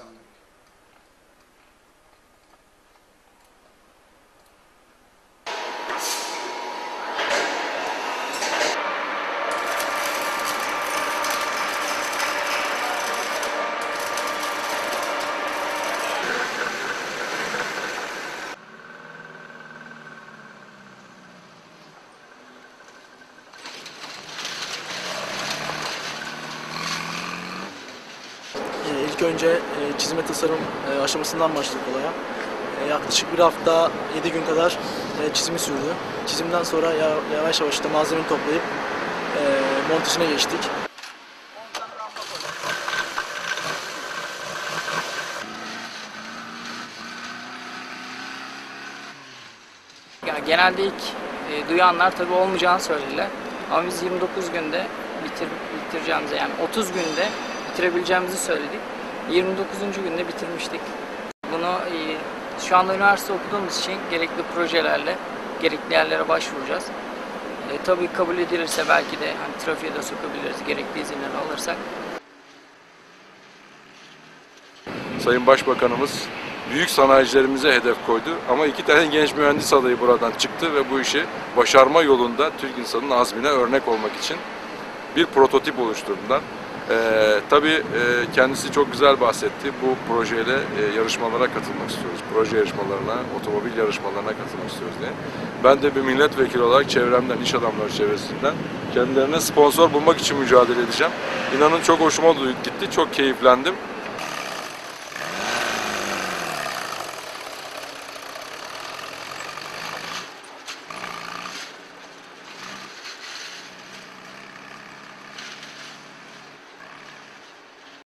Amen. İlk önce e, çizim ve tasarım e, aşamasından başladık olaya. E, Yaklaşık bir hafta, 7 gün kadar e, çizimi sürdü. Çizimden sonra ya- yavaş yavaş da malzemeyi toplayıp e, montajına geçtik. Yani genelde ilk e, duyanlar tabii olmayacağını söylediler. Ama biz 29 günde bitir, bitireceğimizi yani 30 günde bitirebileceğimizi söyledik. 29. günde bitirmiştik. Bunu e, şu anda üniversite okuduğumuz için gerekli projelerle gerekli yerlere başvuracağız. E, tabii kabul edilirse belki de hani trafiğe de sokabiliriz gerekli izinleri alırsak. Sayın Başbakanımız büyük sanayicilerimize hedef koydu ama iki tane genç mühendis adayı buradan çıktı ve bu işi başarma yolunda Türk insanının azmine örnek olmak için bir prototip oluşturdular. Ee, tabii e, kendisi çok güzel bahsetti. Bu projeyle e, yarışmalara katılmak istiyoruz. Proje yarışmalarına, otomobil yarışmalarına katılmak istiyoruz diye. Ben de bir milletvekili olarak çevremden, iş adamları çevresinden kendilerine sponsor bulmak için mücadele edeceğim. İnanın çok hoşuma gitti, çok keyiflendim.